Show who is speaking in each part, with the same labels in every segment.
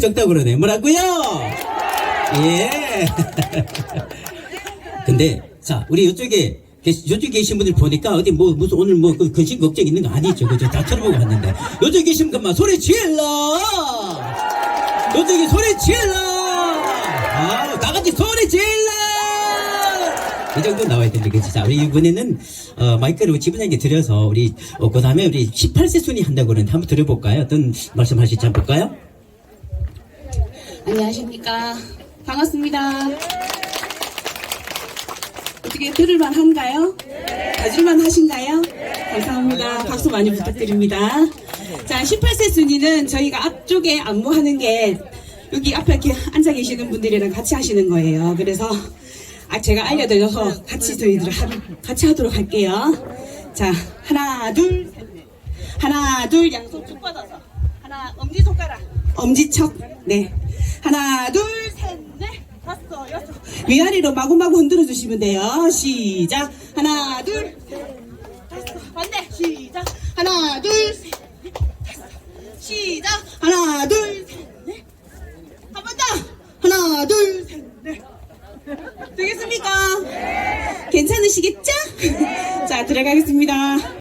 Speaker 1: 적다고 그러네. 뭐라고요? 예. 근데, 자, 우리 이쪽에, 계시- 이쪽에 계신 분들 보니까 어디 뭐, 무슨 오늘 뭐, 그 근심 걱정 있는 거 아니죠? 그죠? 다 털어보고 왔는데. 이쪽에 계신 분만 소리 질러! 이쪽에 소리 질러! 아, 다 같이 소리 질러! 이 정도 나와야 되는데, 그치? 자, 우리 이번에는, 어, 마이크를 지부장님께 드려서, 우리, 어, 그 다음에 우리 18세 순위 한다고 그러는데 한번 들어볼까요? 어떤 말씀 하실지 한번 볼까요?
Speaker 2: 안녕하십니까. 반갑습니다. 어떻게 들을만 한가요? 봐줄만 하신가요? 감사합니다. 박수 많이 부탁드립니다. 자, 18세 순위는 저희가 앞쪽에 안무하는 게 여기 앞에 이렇게 앉아 계시는 분들이랑 같이 하시는 거예요. 그래서 아, 제가 알려드려서 같이 저희들 하, 같이 하도록 할게요. 자, 하나, 둘. 하나, 둘, 양손 쭉 뻗어서. 하나, 엄지손가락. 엄지척. 네. 하나, 둘, 셋, 넷, 다섯, 여섯. 위아래로 마구마구 흔들어 주시면 돼요. 시작. 하나, 둘, 셋, 다섯. 반대. 시작. 하나, 둘, 셋, 넷, 다섯. 시작. 하나, 둘, 셋, 넷. 한 번 더. 하나, 둘, 셋, 넷. 되겠습니까? 괜찮으시겠죠? 자, 들어가겠습니다.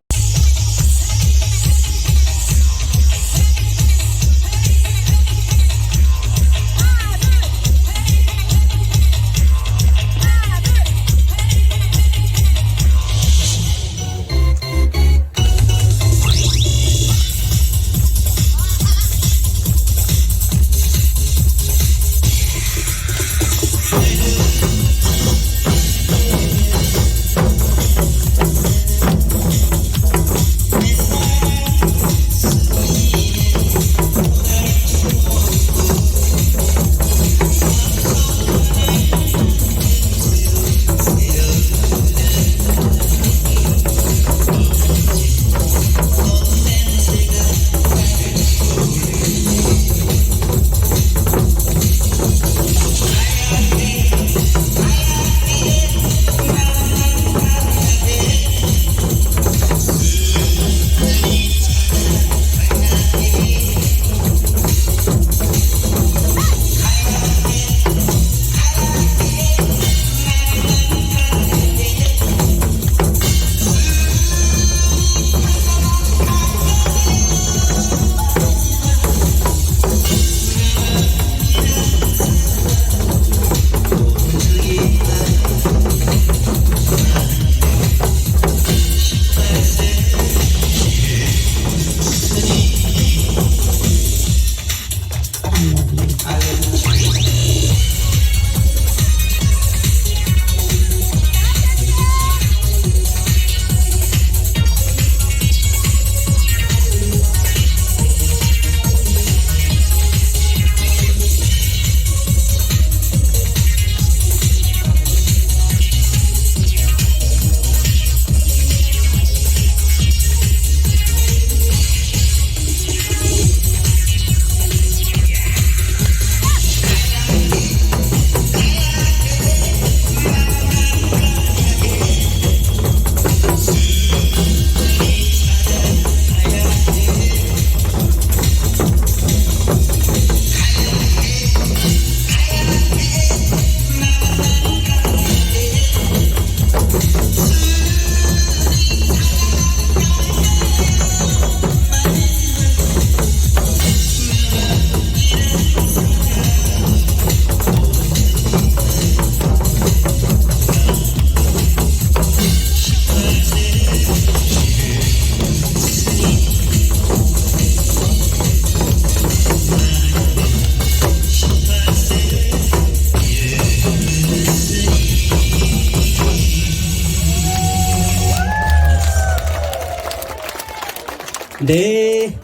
Speaker 1: 네.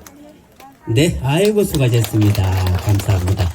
Speaker 1: 네, 아이고, 수고하셨습니다. 감사합니다.